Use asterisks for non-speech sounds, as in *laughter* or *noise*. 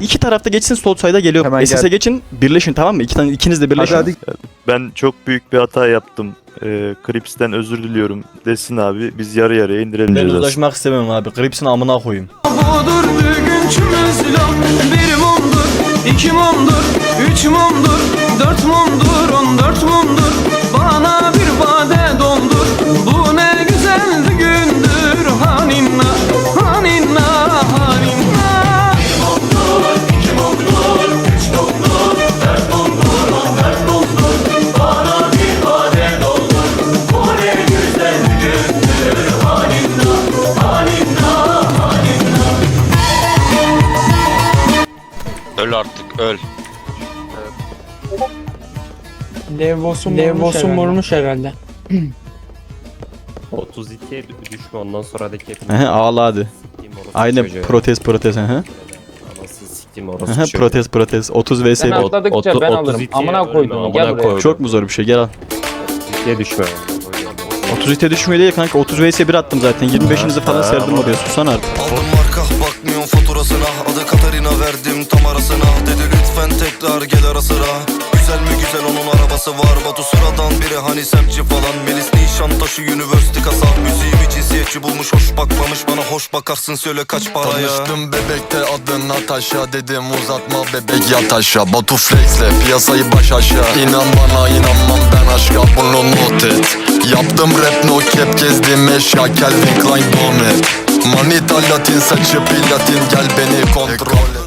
İki tarafta geçsin sol sayda geliyor. Hemen SS'e gel. geçin birleşin tamam mı? İki tane ikiniz de birleşin. Hadi hadi. Ben çok büyük bir hata yaptım. Ee, Krips'ten özür diliyorum desin abi. Biz yarı yarıya indirelim Ben cezasını. uzlaşmak istemem abi. Grips'in amına koyayım. Budur bugünkümüz laf Bir mumdur, iki mumdur, üç mumdur Dört mumdur, on dört Öl artık öl. Levos'un Levos'un vurmuş herhalde. 32'ye *clears throat* düşme ondan sonra da kepin. Ehe, ağla hadi. Aynen protest protest. Ehe. Anasını siktim orası Ehe, protest protest. 30 vs Sen 1. atladıkça ben alırım. Amına koydum. Gel buraya. Çok mu zor bir şey? Gel al. 32'ye düşme. 30 ite düşmüyor değil kanka. 30 vs 1 attım zaten. 25'inizi falan serdim oraya. Susana artık. Aldım marka bakmıyorum faturasına. Adı Katarina verdim tam arasına. Dedi lütfen tekrar gel ara sıra. Güzel mi güzel onun arabası var. Batu sıradan biri hani semtçi falan. Melis Nişantaşı University kasa. Müziğimi cinsiyetçi bulmuş hoş bakmamış. Bana hoş bakarsın söyle kaç paraya. Tanıştım bebekte adın Natasha. Dedim uzatma bebek yat aşağı Batu flexle piyasayı baş aşağı. İnan bana inanmam ben et vetëm rap no kep kez dimeshja Calvin Klein bonet Money ta latin sa që pi latin gjalbeni kontrolet.